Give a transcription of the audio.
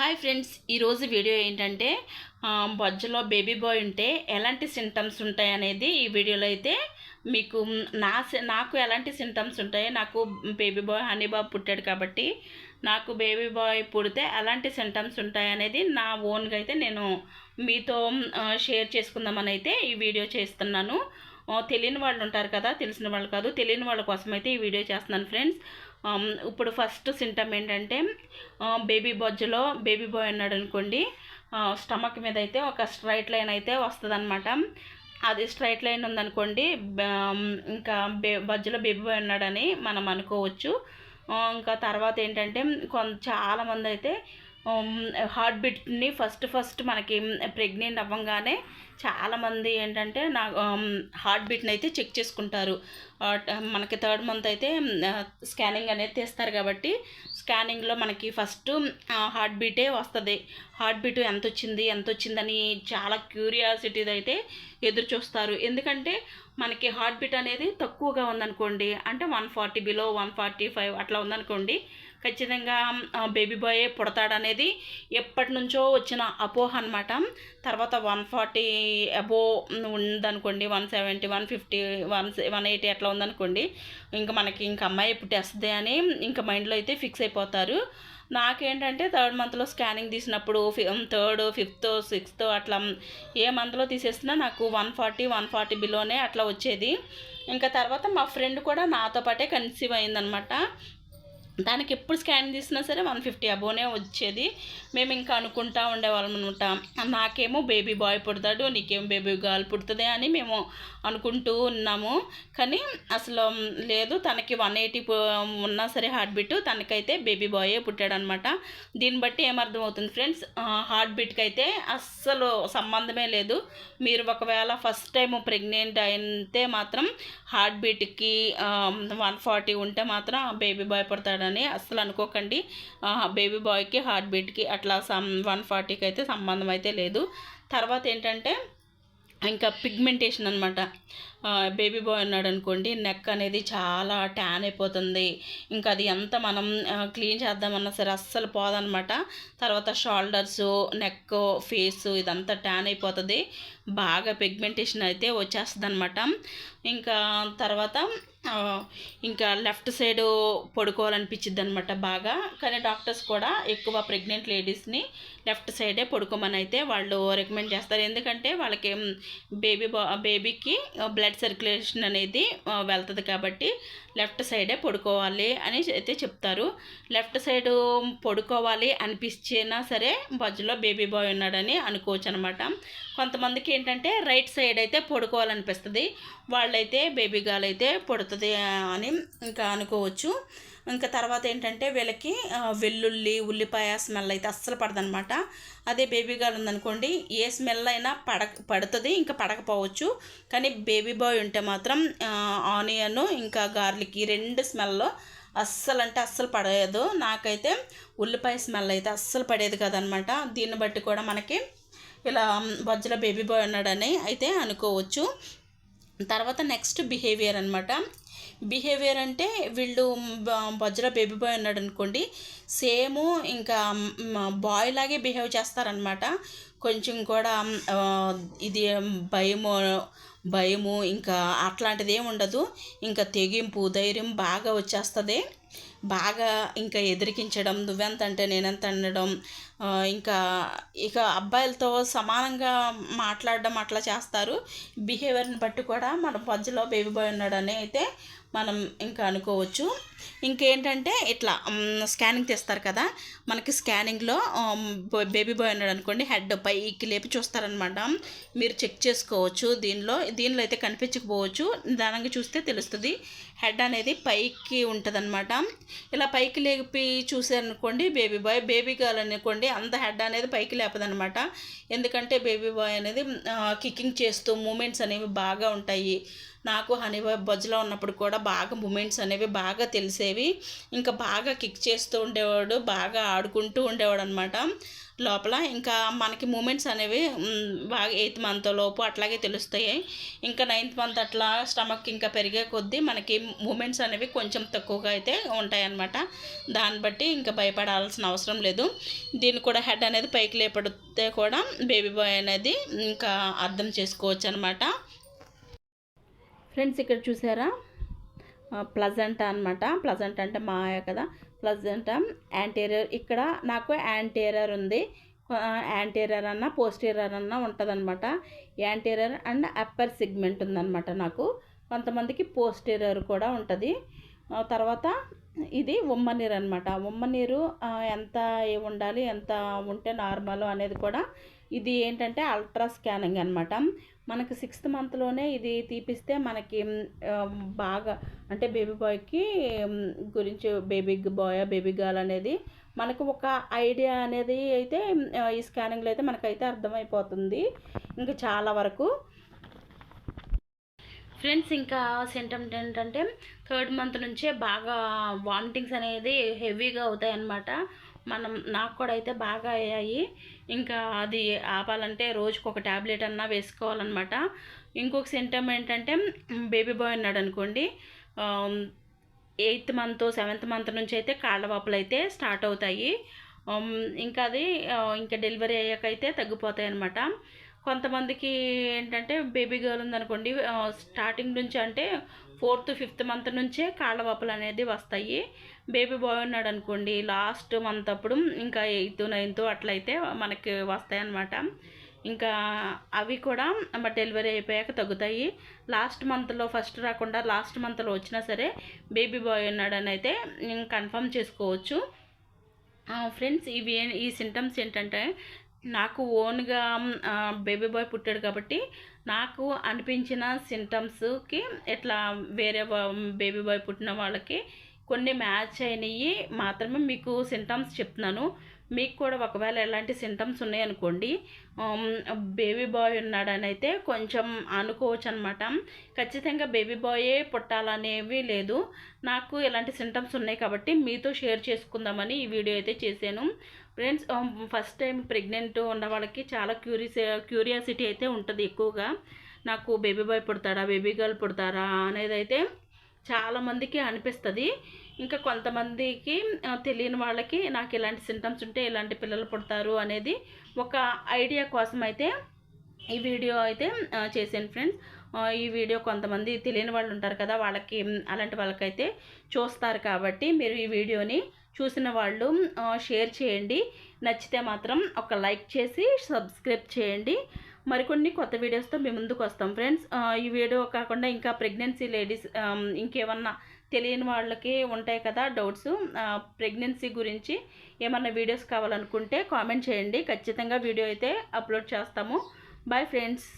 Hi friends ఈరోజు video ఏంటంటే ఆ, బొజ్జలో బేబీ బాయ్ ఉంటే ఎలాంటి సింటమ్స్ ఉంటాయి అనేది ఈ వీడియోలో అయితే మీకు నా నాకు ఎలాంటి సింటమ్స్ ఉంటాయి నాకు బేబీ బాయ్ హనీబాబు పుట్టాడు కాబట్టి నాకు బేబీ బాయ్ పుడితే ఎలాంటి సింటమ్స్ ఉంటాయి అనేది నా ఓన్గా అయితే నేను మీతో షేర్ చేసుకుందామని అయితే ఈ వీడియో చేస్తున్నాను. తెలియని వాళ్ళు ఉంటారు కదా తెలిసిన వాళ్ళు కాదు తెలియని వాళ్ళ కోసం అయితే ఈ వీడియో చేస్తున్నాను ఫ్రెండ్స్. ఇప్పుడు ఫస్ట్ సింటమ్ ఏంటంటే బేబీ బొజ్జలో బేబీ బాయ్ అన్నాడు అనుకోండి స్టమక్ మీద అయితే ఒక స్ట్రైట్ లైన్ అయితే వస్తుంది అది స్ట్రైట్ లైన్ ఉందనుకోండి బ- ఇంకా బే బజ్జలో బేబీ బాయ్ ఉన్నాడని మనం అనుకోవచ్చు. ఇంకా తర్వాత ఏంటంటే కొంత చాలామంది అయితే హార్ట్ బీట్ని ఫస్ట్ ఫస్ట్ మనకి ప్రెగ్నెంట్ అవ్వగానే చాలామంది ఏంటంటే నా హార్ట్ బీట్ని అయితే చెక్ చేసుకుంటారు. మనకి థర్డ్ మంత్ అయితే స్కానింగ్ అనేది తీస్తారు కాబట్టి స్కానింగ్లో మనకి ఫస్ట్ హార్ట్ బీటే వస్తుంది. హార్ట్ బీట్ ఎంత వచ్చింది ఎంత వచ్చిందని చాలా క్యూరియాసిటీ అయితే ఎదురు చూస్తారు. ఎందుకంటే మనకి హార్ట్ బీట్ అనేది తక్కువగా ఉందనుకోండి అంటే one forty below one forty five అట్లా ఉందనుకోండి ఖచ్చితంగా బేబీ బాయ్ పుడతాడనేది ఎప్పటి నుంచో వచ్చిన అపోహ అనమాట తర్వాత వన్ ఫార్టీ అబో ఉందనుకోండి one seventy one fifty one one eighty అట్లా ఉందనుకోండి ఇంకా మనకి ఇంకా అమ్మాయి పుట్టేస్తుంది అని ఇంకా మైండ్లో అయితే ఫిక్స్ అయిపోతారు. నాకేంటంటే థర్డ్ మంత్లో స్కానింగ్ తీసినప్పుడు థర్డ్ ఫిఫ్త్ సిక్స్త్ అట్లా ఏ మంత్లో తీసేసినా నాకు వన్ ఫార్టీ వన్ ఫార్టీ బిలోనే అట్లా వచ్చేది. ఇంకా తర్వాత మా ఫ్రెండ్ కూడా నాతో పాటే కన్సీవ్ అయిందనమాట. దానికి ఎప్పుడు స్కాన్ తీసినా సరే వన్ ఫిఫ్టీ అబోనే వచ్చేది. మేము ఇంకా అనుకుంటా ఉండేవాళ్ళం అనమాట నాకేమో బేబీ బాయ్ పుడతాడు నీకేమో బేబీ గర్ల్ పుడుతుంది అని మేము అనుకుంటూ ఉన్నాము. కానీ అసలు లేదు తనకి వన్ ఎయిటీ ఉన్నా సరే హార్ట్ బీట్ తనకైతే బేబీ బాయే పుట్టాడనమాట దీన్ని బట్టి ఏమర్థమవుతుంది ఫ్రెండ్స్? హార్ట్ బీట్కి అయితే అస్సలు సంబంధమే లేదు. మీరు ఒకవేళ ఫస్ట్ టైం ప్రెగ్నెంట్ అయితే మాత్రం హార్ట్ బీట్కి వన్ ఫార్టీ ఉంటే మాత్రం బేబీ బాయ్ పడతాడని అస్సలు అనుకోకండి. బేబీ బాయ్కి హార్ట్ బీట్కి అట్లా సమ్ వన్ ఫార్టీకి అయితే సంబంధం అయితే లేదు. తర్వాత ఏంటంటే ఇంకా పిగ్మెంటేషన్ అనమాట బేబీ బాయ్ ఉన్నాడు అనుకోండి నెక్ అనేది చాలా ట్యాన్ అయిపోతుంది. ఇంకా అది ఎంత మనం క్లీన్ చేద్దామన్నా సరే అస్సలు పోదనమాట తర్వాత షోల్డర్స్ నెక్ ఫేస్ ఇదంతా ట్యాన్ అయిపోతుంది. బాగా పిగ్మెంటేషన్ అయితే వచ్చేస్తుంది అనమాట ఇంకా తర్వాత ఇంకా లెఫ్ట్ సైడ్ పడుకోవాలనిపించింది అనమాట బాగా. కానీ డాక్టర్స్ కూడా ఎక్కువ ప్రెగ్నెంట్ లేడీస్ని లెఫ్ట్ సైడే పడుకోమని అయితే వాళ్ళు రికమెండ్ చేస్తారు. ఎందుకంటే వాళ్ళకి బేబీ బేబీకి బ్లడ్ సర్క్యులేషన్ అనేది వెళ్తుంది కాబట్టి లెఫ్ట్ సైడే పడుకోవాలి అని అయితే చెప్తారు. లెఫ్ట్ సైడ్ పడుకోవాలి అనిపించినా సరే బజ్జులో బేబీ బాయ్ ఉన్నాడని అనుకోవచ్చు అనమాట కొంతమందికి ఏంటంటే రైట్ సైడ్ అయితే పడుకోవాలనిపిస్తుంది. వాళ్ళైతే బేబీ గాల్ అయితే పుడుతుంది అని ఇంకా అనుకోవచ్చు. ఇంకా తర్వాత ఏంటంటే వీళ్ళకి వెల్లుల్లి ఉల్లిపాయ స్మెల్ అయితే అస్సలు పడదనమాట. అదే బేబీ గర్ల్ ఉందనుకోండి ఏ స్మెల్ అయినా పడ పడుతుంది ఇంకా పడకపోవచ్చు. కానీ బేబీ బాయ్ ఉంటే మాత్రం ఆనియన్ ఇంకా గార్లిక్ ఈ రెండు స్మెల్లో అస్సలు అంటే అస్సలు పడలేదు నాకైతే ఉల్లిపాయ స్మెల్ అయితే అస్సలు పడేది కదనమాట. దీన్ని బట్టి కూడా మనకి ఇలా బొజ్జల బేబీ బాయ్ ఉన్నాడని అయితే అనుకోవచ్చు. తర్వాత నెక్స్ట్ బిహేవియర్ అనమాట బిహేవియర్ అంటే వీళ్ళు బజ్ర బేబీ బాయ్ ఉన్నాడు అనుకోండి సేమ్ ఇంకా బాయ్ లాగే బిహేవ్ చేస్తారనమాట కొంచెం కూడా ఇది భయము భయము ఇంకా అట్లాంటిది ఏమి ఉండదు. ఇంకా తెగింపు ధైర్యం బాగా వచ్చేస్తుంది. బాగా ఇంకా ఎదిరికించడం నువ్వెంత అంటే నేనెంత అనడం ఇంకా ఇక అబ్బాయిలతో సమానంగా మాట్లాడడం అట్లా చేస్తారు. బిహేవియర్ని బట్టి కూడా మన మధ్యలో బేబీ బాయ్ ఉన్నాడని అయితే మనం ఇంకా అనుకోవచ్చు. ఇంకేంటంటే ఇట్లా స్కానింగ్ తీస్తారు కదా మనకి స్కానింగ్లో బేబీ బాయ్ ఉన్నాడు అనుకోండి హెడ్ పైకి లేపి చూస్తారనమాట. మీరు చెక్ చేసుకోవచ్చు దీనిలో దీనిలో అయితే కనిపించకపోవచ్చు. నిదానంగా చూస్తే తెలుస్తుంది. హెడ్ అనేది పైకి ఉంటుందన్నమాట ఇలా పైకి లేపి చూసారనుకోండి బేబీ బాయ్ బేబీ గర్ల్ అనుకోండి అంత హెడ్ అనేది పైకి లేపదనమాట. ఎందుకంటే బేబీ బాయ్ అనేది కిక్కింగ్ చేస్తూ మూమెంట్స్ అనేవి బాగా ఉంటాయి. నాకు హనీ బజ్లో ఉన్నప్పుడు కూడా బాగా మూమెంట్స్ అనేవి బాగా తెలిసేవి. ఇంకా బాగా కిక్ చేస్తూ ఉండేవాడు బాగా ఆడుకుంటూ ఉండేవాడు అనమాట లోపల ఇంకా మనకి మూమెంట్స్ అనేవి బాగా ఎయిత్ మంత్ లోపు అట్లాగే తెలుస్తాయి. ఇంకా నైన్త్ మంత్ అట్లా స్టమక్ ఇంకా పెరిగే కొద్దీ మనకి మూమెంట్స్ అనేవి కొంచెం తక్కువగా అయితే ఉంటాయన్నమాట. దాన్ని బట్టి ఇంకా భయపడాల్సిన అవసరం లేదు. దీన్ని కూడా హెడ్ అనేది పైకి లేపడితే కూడా బేబీ బాయ్ అనేది ఇంకా అర్థం చేసుకోవచ్చు అనమాట ఫ్రెండ్స్ ఇక్కడ చూసారా? ప్లజంట అనమాట ప్లజంట అంటే మాయ కదా. ప్లజెంట్ యాంటీరియర్ ఇక్కడ నాకు యాంటీరియర్ ఉంది. యాంటీరియర్ అన్న పోస్టీరియర్ అన్న ఉంటుందన్నమాట. యాంటీరియర్ అండ్ అప్పర్ సిగ్మెంట్ ఉందన్నమాట నాకు. కొంతమందికి పోస్టీరియర్ కూడా ఉంటుంది. తర్వాత ఇది ఉమ్మనీరు అనమాట ఉమ్మనీరు ఎంత ఉండాలి ఎంత ఉంటే నార్మల్ అనేది కూడా ఇది ఏంటంటే అల్ట్రా స్కానింగ్ అనమాట మనకి సిక్స్త్ మంత్లోనే ఇది తీపిస్తే మనకి బాగా అంటే బేబీ బాయ్కి గురించి బేబీ బాయ్ బేబీ గర్ల్ అనేది మనకు ఒక ఐడియా అనేది అయితే ఈ స్కానింగ్లో అయితే మనకైతే అర్థమైపోతుంది. ఇంకా చాలా వరకు ఫ్రెండ్స్ ఇంకా సెంటమ్ ఏంటంటే థర్డ్ మంత్ నుంచే బాగా వామిటింగ్స్ అనేది హెవీగా అవుతాయి అన్నమాట మనం నాకు కూడా అయితే బాగా అయ్యాయి. ఇంకా అది ఆపాలంటే రోజుకు ఒక ట్యాబ్లెట్ అన్నా వేసుకోవాలన్నమాట. ఇంకొక సింటమ్ ఏంటంటే బేబీ బాయ్ ఉన్నాడు అనుకోండి ఎయిత్ మంత్ సెవెంత్ మంత్ నుంచి అయితే కాళ్ళ వాపులు అయితే స్టార్ట్ అవుతాయి. ఇంకా అది ఇంకా డెలివరీ అయ్యాకైతే తగ్గిపోతాయి అన్నమాట కొంతమందికి ఏంటంటే బేబీ గర్ల్ ఉందనుకోండి స్టార్టింగ్ నుంచి అంటే ఫోర్త్ ఫిఫ్త్ మంత్ నుంచే కాళ్ళ వాపులు అనేది వస్తాయి. బేబీ బాయ్ ఉన్నాడు అనుకోండి లాస్ట్ మంత్ అప్పుడు ఇంకా ఎయిత్ నైన్త్ అట్లయితే మనకి వస్తాయి అన్నమాట ఇంకా అవి కూడా డెలివరీ అయిపోయాక తగ్గుతాయి. లాస్ట్ మంత్లో ఫస్ట్ రాకుండా లాస్ట్ మంత్లో వచ్చినా సరే బేబీ బాయ్ ఉన్నాడని అయితే కన్ఫర్మ్ చేసుకోవచ్చు. ఫ్రెండ్స్ ఇవి ఈ సింటమ్స్ ఏంటంటే నాకు ఓన్గా బేబీ బాయ్ పుట్టాడు కాబట్టి నాకు అనిపించిన సింటమ్స్కి ఇట్లా వేరే బేబీ బాయ్ పుట్టిన వాళ్ళకి కొన్ని మ్యాచ్ అయినవి మాత్రమే మీకు సింటమ్స్ చెప్తున్నాను. మీకు కూడా ఒకవేళ ఎలాంటి సింటమ్స్ ఉన్నాయనుకోండి బేబీ బాయ్ ఉన్నాడని అయితే కొంచెం అనుకోవచ్చు అనమాట ఖచ్చితంగా బేబీ బాయే పుట్టాలనేవి లేదు. నాకు ఇలాంటి సింటమ్స్ ఉన్నాయి కాబట్టి మీతో షేర్ చేసుకుందామని ఈ వీడియో అయితే చేశాను. ఫ్రెండ్స్ ఫస్ట్ టైం ప్రెగ్నెంట్ ఉన్న వాళ్ళకి చాలా క్యూరియస్ క్యూరియాసిటీ అయితే ఉంటుంది ఎక్కువగా. నాకు బేబీ బాయ్ పుడతాడా బేబీ గర్ల్ పుడతారా అనేది అయితే చాలామందికి అనిపిస్తుంది. ఇంకా కొంతమందికి తెలియని వాళ్ళకి నాకు ఇలాంటి సింటమ్స్ ఉంటే ఇలాంటి పిల్లలు పుడతారు అనేది ఒక ఐడియా కోసం అయితే ఈ వీడియో అయితే చేశాను ఫ్రెండ్స్ ఈ వీడియో కొంతమంది తెలియని వాళ్ళు ఉంటారు కదా వాళ్ళకి అలాంటి వాళ్ళకైతే చూస్తారు కాబట్టి మీరు ఈ వీడియోని చూసిన వాళ్ళు షేర్ చేయండి. నచ్చితే మాత్రం ఒక లైక్ చేసి సబ్స్క్రైబ్ చేయండి. మరికొన్ని కొత్త వీడియోస్తో మేము ముందుకు వస్తాం ఫ్రెండ్స్. ఈ వీడియో కాకుండా ఇంకా ప్రెగ్నెన్సీ లేడీస్ ఇంకేమన్నా తెలియని వాళ్ళకి ఉంటాయి కదా డౌట్స్ ప్రెగ్నెన్సీ గురించి ఏమన్నా వీడియోస్ కావాలనుకుంటే కామెంట్ చేయండి. ఖచ్చితంగా వీడియో అయితే అప్లోడ్ చేస్తాము. Bye friends.